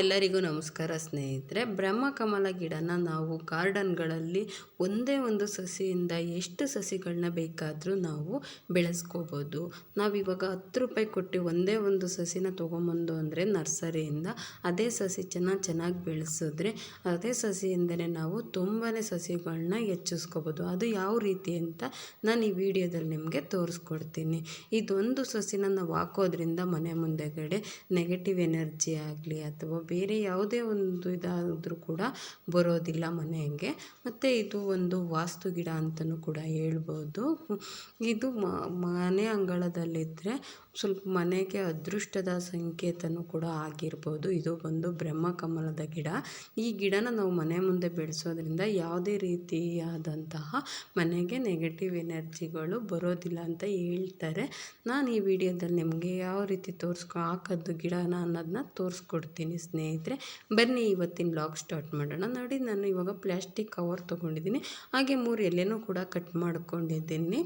ಎಲ್ಲರಿಗೂ ನಮಸ್ಕಾರ ಸ್ನೇಹಿತರೆ. ಬ್ರಹ್ಮಕಮಲ ಗಿಡನ ನಾವು ಗಾರ್ಡನ್ಗಳಲ್ಲಿ ಒಂದೇ ಒಂದು ಸಸಿಯಿಂದ ಎಷ್ಟು ಸಸಿಗಳನ್ನ ಬೇಕಾದರೂ ನಾವು ಬೆಳೆಸ್ಕೋಬೋದು. ನಾವಿವಾಗ ಹತ್ತು ರೂಪಾಯಿ ಕೊಟ್ಟು ಒಂದೇ ಒಂದು ಸಸಿನ ತೊಗೊಂಬಂದು ಅಂದರೆ ನರ್ಸರಿಯಿಂದ ಅದೇ ಸಸಿ ಚೆನ್ನಾಗಿ ಚೆನ್ನಾಗಿ ಬೆಳೆಸಿದ್ರೆ ಅದೇ ಸಸಿಯಿಂದಲೇ ನಾವು ತುಂಬಾ ಸಸಿಗಳನ್ನ ಹೆಚ್ಚಿಸ್ಕೋಬೋದು. ಅದು ಯಾವ ರೀತಿ ಅಂತ ನಾನು ಈ ವಿಡಿಯೋದಲ್ಲಿ ನಿಮಗೆ ತೋರಿಸ್ಕೊಡ್ತೀನಿ. ಇದೊಂದು ಸಸಿನ ನಾವು ಹಾಕೋದ್ರಿಂದ ಮನೆ ಮುಂದೆಗಡೆ ನೆಗೆಟಿವ್ ಎನರ್ಜಿ ಆಗಲಿ ಅಥವಾ ಬೇರೆ ಯಾವುದೇ ಒಂದು ಇದಾದರೂ ಕೂಡ ಬರೋದಿಲ್ಲ ಮನೆಗೆ. ಮತ್ತು ಇದು ಒಂದು ವಾಸ್ತು ಗಿಡ ಅಂತಲೂ ಕೂಡ ಹೇಳ್ಬೋದು. ಇದು ಮನೆ ಅಂಗಳದಲ್ಲಿದ್ದರೆ ಸ್ವಲ್ಪ ಮನೆಗೆ ಅದೃಷ್ಟದ ಸಂಕೇತನೂ ಕೂಡ ಆಗಿರ್ಬೋದು. ಇದು ಬಂದು ಬ್ರಹ್ಮಕಮಲದ ಗಿಡ. ಈ ಗಿಡನ ನಾವು ಮನೆ ಮುಂದೆ ಬೆಳೆಸೋದ್ರಿಂದ ಯಾವುದೇ ರೀತಿಯಾದಂತಹ ಮನೆಗೆ ನೆಗೆಟಿವ್ ಎನರ್ಜಿಗಳು ಬರೋದಿಲ್ಲ ಅಂತ ಹೇಳ್ತಾರೆ. ನಾನು ಈ ವಿಡಿಯೋದಲ್ಲಿ ನಿಮಗೆ ಯಾವ ರೀತಿ ತೋರಿಸ್ಕೊ ಹಾಕೋದು ಗಿಡನ ಅನ್ನೋದನ್ನ ತೋರಿಸ್ಕೊಡ್ತೀನಿ. ಸ್ನೇಹಿತರೆ, ಬನ್ನಿ ಇವತ್ತಿನ ಬ್ಲಾಗ್ ಸ್ಟಾರ್ಟ್ ಮಾಡೋಣ. ನೋಡಿ, ನಾನು ಇವಾಗ ಪ್ಲ್ಯಾಸ್ಟಿಕ್ ಕವರ್ ತೊಗೊಂಡಿದ್ದೀನಿ. ಹಾಗೆ ಮೂರು ಎಲೆನೂ ಕೂಡ ಕಟ್ ಮಾಡ್ಕೊಂಡಿದ್ದೀನಿ.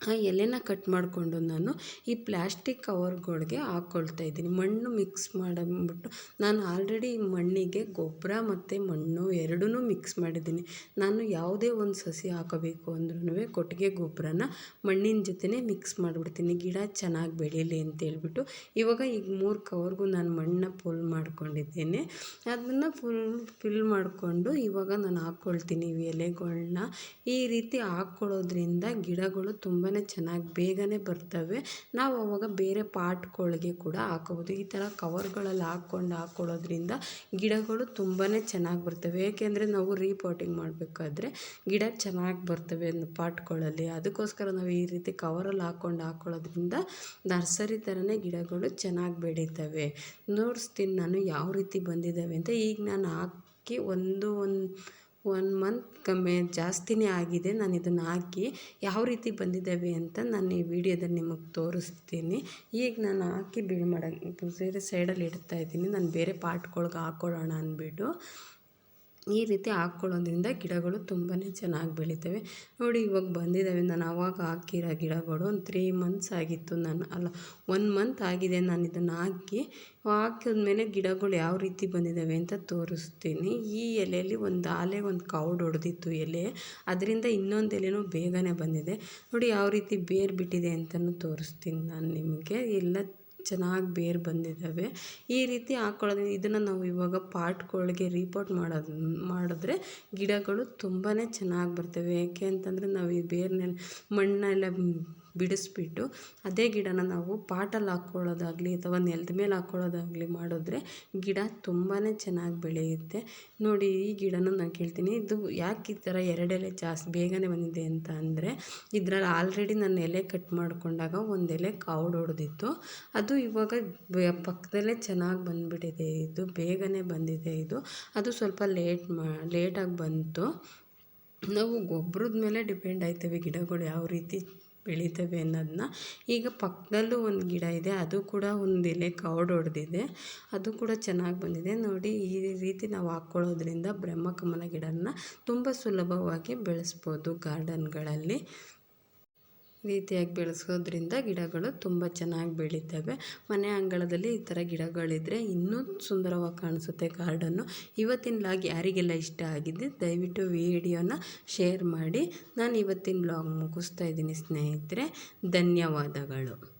ಆ ಎಲೆನ ಕಟ್ ಮಾಡಿಕೊಂಡು ನಾನು ಈ ಪ್ಲ್ಯಾಸ್ಟಿಕ್ ಕವರ್ಗಳಿಗೆ ಹಾಕ್ಕೊಳ್ತಾ ಇದ್ದೀನಿ. ಮಣ್ಣು ಮಿಕ್ಸ್ ಮಾಡಿಬಿಟ್ಟು ನಾನು ಆಲ್ರೆಡಿ ಮಣ್ಣಿಗೆ ಗೊಬ್ಬರ ಮತ್ತು ಮಣ್ಣು ಎರಡೂ ಮಿಕ್ಸ್ ಮಾಡಿದ್ದೀನಿ. ನಾನು ಯಾವುದೇ ಒಂದು ಸಸಿ ಹಾಕಬೇಕು ಅಂದ್ರೂ ಕೊಟ್ಟಿಗೆ ಗೊಬ್ಬರನ ಮಣ್ಣಿನ ಜೊತೆನೇ ಮಿಕ್ಸ್ ಮಾಡಿಬಿಡ್ತೀನಿ. ಗಿಡ ಚೆನ್ನಾಗಿ ಬೆಳೀಲಿ ಅಂತೇಳ್ಬಿಟ್ಟು ಇವಾಗ ಈಗ ಮೂರು ಕವರ್ಗೂ ನಾನು ಮಣ್ಣನ್ನ ಫುಲ್ ಮಾಡ್ಕೊಂಡಿದ್ದೇನೆ. ಅದನ್ನು ಫುಲ್ ಫಿಲ್ ಮಾಡಿಕೊಂಡು ಇವಾಗ ನಾನು ಹಾಕ್ಕೊಳ್ತೀನಿ ಎಲೆಗಳನ್ನ ಈ ರೀತಿ ಹಾಕ್ಕೊಳ್ಳೋದ್ರಿಂದ ಗಿಡಗಳು ತುಂಬ ಚೆನ್ನಾಗಿ ಬೇಗನೆ ಬರ್ತವೆ. ನಾವು ಅವಾಗ ಬೇರೆ ಪಾಟ್ಗಳಿಗೆ ಕೂಡ ಹಾಕೋಬೋದು. ಈ ಥರ ಕವರ್ಗಳಲ್ಲಿ ಹಾಕ್ಕೊಂಡು ಹಾಕ್ಕೊಳ್ಳೋದ್ರಿಂದ ಗಿಡಗಳು ತುಂಬಾ ಚೆನ್ನಾಗಿ ಬರ್ತವೆ. ಏಕೆಂದರೆ ನಾವು ರೀಪಾಟಿಂಗ್ ಮಾಡಬೇಕಾದ್ರೆ ಗಿಡ ಚೆನ್ನಾಗಿ ಬರ್ತವೆ ಪಾಟ್ಗಳಲ್ಲಿ. ಅದಕ್ಕೋಸ್ಕರ ನಾವು ಈ ರೀತಿ ಕವರಲ್ಲಿ ಹಾಕ್ಕೊಂಡು ಹಾಕ್ಕೊಳ್ಳೋದ್ರಿಂದ ನರ್ಸರಿ ಥರನೇ ಗಿಡಗಳು ಚೆನ್ನಾಗಿ ಬೆಳೀತವೆ. ನೋಡಿಸ್ತೀನಿ ನಾನು ಯಾವ ರೀತಿ ಬಂದಿದ್ದಾವೆ ಅಂತ. ಈಗ ನಾನು ಹಾಕಿ ಒಂದು ಒಂದು ಒನ್ ಮಂತ್ ಕಮ್ಮಿ ಜಾಸ್ತಿನೇ ಆಗಿದೆ. ನಾನು ಇದನ್ನು ಹಾಕಿ ಯಾವ ರೀತಿ ಬಂದಿದ್ದಾವೆ ಅಂತ ನಾನು ಈ ವಿಡಿಯೋದಲ್ಲಿ ನಿಮಗೆ ತೋರಿಸ್ತೀನಿ. ಈಗ ನಾನು ಹಾಕಿ ಬಿಳಿ ಮಾಡೋಕ್ಕೆ ಬೇರೆ ಸೈಡಲ್ಲಿ ಇಡ್ತಾ ಇದ್ದೀನಿ. ನಾನು ಬೇರೆ ಪಾಟ್ಗಳ್ಗೆ ಹಾಕ್ಕೊಳ್ಳೋಣ ಅಂದ್ಬಿಟ್ಟು. ಈ ರೀತಿ ಹಾಕ್ಕೊಳ್ಳೋದ್ರಿಂದ ಗಿಡಗಳು ತುಂಬಾ ಚೆನ್ನಾಗಿ ಬೆಳಿತವೆ. ನೋಡಿ ಇವಾಗ ಬಂದಿದ್ದಾವೆ ನಾನು ಆವಾಗ ಹಾಕಿರೋ ಗಿಡಗಳು. ಒಂದು ತ್ರೀ ಮಂತ್ಸ್ ಆಗಿತ್ತು ನಾನು, ಅಲ್ಲ ಒನ್ ಮಂತ್ ಆಗಿದೆ ನಾನು ಇದನ್ನು ಹಾಕಿ. ಹಾಕಿದ್ಮೇಲೆ ಗಿಡಗಳು ಯಾವ ರೀತಿ ಬಂದಿದ್ದಾವೆ ಅಂತ ತೋರಿಸ್ತೀನಿ. ಈ ಎಲೆಯಲ್ಲಿ ಒಂದು ಆಲೆ, ಒಂದು ಕೌಡ್ ಹೊಡೆದಿತ್ತು ಎಲೆ. ಅದರಿಂದ ಇನ್ನೊಂದು ಎಲೆನೂ ಬೇಗನೆ ಬಂದಿದೆ. ನೋಡಿ ಯಾವ ರೀತಿ ಬೇರು ಬಿಟ್ಟಿದೆ ಅಂತಲೂ ತೋರಿಸ್ತೀನಿ ನಾನು ನಿಮಗೆ. ಎಲ್ಲ ಚೆನ್ನಾಗಿ ಬೇರು ಬಂದಿದ್ದಾವೆ. ಈ ರೀತಿ ಹಾಕ್ಕೊಳ್ಳೋದು ಇದನ್ನು ನಾವು ಇವಾಗ ಪಾಟ್ಗಳಿಗೆ ರಿಪೋರ್ಟ್ ಮಾಡೋದು, ಮಾಡಿದ್ರೆ ಗಿಡಗಳು ತುಂಬಾ ಚೆನ್ನಾಗಿ ಬರ್ತವೆ. ಯಾಕೆ ಅಂತಂದರೆ ನಾವು ಈ ಬೇರನ್ನೆಲ್ಲ ಮಣ್ಣೆಲ್ಲ ಬಿಡಿಸ್ಬಿಟ್ಟು ಅದೇ ಗಿಡನ ನಾವು ಪಾಟಲ್ಲಿ ಹಾಕ್ಕೊಳ್ಳೋದಾಗಲಿ ಅಥವಾ ನೆಲದ ಮೇಲೆ ಹಾಕ್ಕೊಳ್ಳೋದಾಗಲಿ ಮಾಡಿದ್ರೆ ಗಿಡ ತುಂಬಾ ಚೆನ್ನಾಗಿ ಬೆಳೆಯುತ್ತೆ. ನೋಡಿ, ಈ ಗಿಡನ ನಾನು ಕೇಳ್ತೀನಿ. ಇದು ಯಾಕೆ ಈ ಥರ ಎರಡೆಲೆ ಜಾಸ್ತಿ ಬೇಗನೆ ಬಂದಿದೆ ಅಂತ ಅಂದರೆ, ಇದರಲ್ಲಿ ಆಲ್ರೆಡಿ ನಾನು ಎಲೆ ಕಟ್ ಮಾಡಿಕೊಂಡಾಗ ಒಂದು ಎಲೆ ಕಾವಡು ಹೊಡೆದಿತ್ತು ಅದು ಇವಾಗ ಪಕ್ಕದಲ್ಲೇ ಚೆನ್ನಾಗಿ ಬಂದುಬಿಟ್ಟಿದೆ ಇದು, ಬೇಗನೆ ಬಂದಿದೆ ಇದು. ಅದು ಸ್ವಲ್ಪ ಲೇಟ್ ಮಾ, ಲೇಟಾಗಿ ಬಂತು. ನಾವು ಗೊಬ್ಬರದ ಮೇಲೆ ಡಿಪೆಂಡ್ ಆಯ್ತೇವೆ ಗಿಡಗಳು ಯಾವ ರೀತಿ ಬೆಳೀತವೆ ಅನ್ನೋದನ್ನ ಈಗ ಪಕ್ಕದಲ್ಲೂ ಒಂದು ಗಿಡ ಇದೆ, ಅದು ಕೂಡ ಒಂದು ಎಲೆ ಕವಡ್ ಹೊಡೆದಿದೆ ಅದು ಕೂಡ ಚೆನ್ನಾಗಿ ಬಂದಿದೆ. ನೋಡಿ, ಈ ರೀತಿ ನಾವು ಹಾಕ್ಕೊಳ್ಳೋದ್ರಿಂದ ಬ್ರಹ್ಮಕಮಲ ಗಿಡನ ತುಂಬ ಸುಲಭವಾಗಿ ಬೆಳೆಸ್ಬೋದು ಗಾರ್ಡನ್ಗಳಲ್ಲಿ. ರೀತಿಯಾಗಿ ಬೆಳೆಸೋದ್ರಿಂದ ಗಿಡಗಳು ತುಂಬ ಚೆನ್ನಾಗಿ ಬೆಳೀತವೆ. ಮನೆ ಅಂಗಳದಲ್ಲಿ ಈ ಥರ ಗಿಡಗಳಿದ್ದರೆ ಇನ್ನೂ ಸುಂದರವಾಗಿ ಕಾಣಿಸುತ್ತೆ ಗಾರ್ಡನ್ನು. ಇವತ್ತಿನ ಲಾಗ್ ಯಾರಿಗೆಲ್ಲ ಇಷ್ಟ ಆಗಿದೆ, ದಯವಿಟ್ಟು ವಿಡಿಯೋನ ಶೇರ್ ಮಾಡಿ. ನಾನು ಇವತ್ತಿನ ಬ್ಲಾಗ್ ಮುಗಿಸ್ತಾ ಇದ್ದೀನಿ ಸ್ನೇಹಿತರೆ. ಧನ್ಯವಾದಗಳು.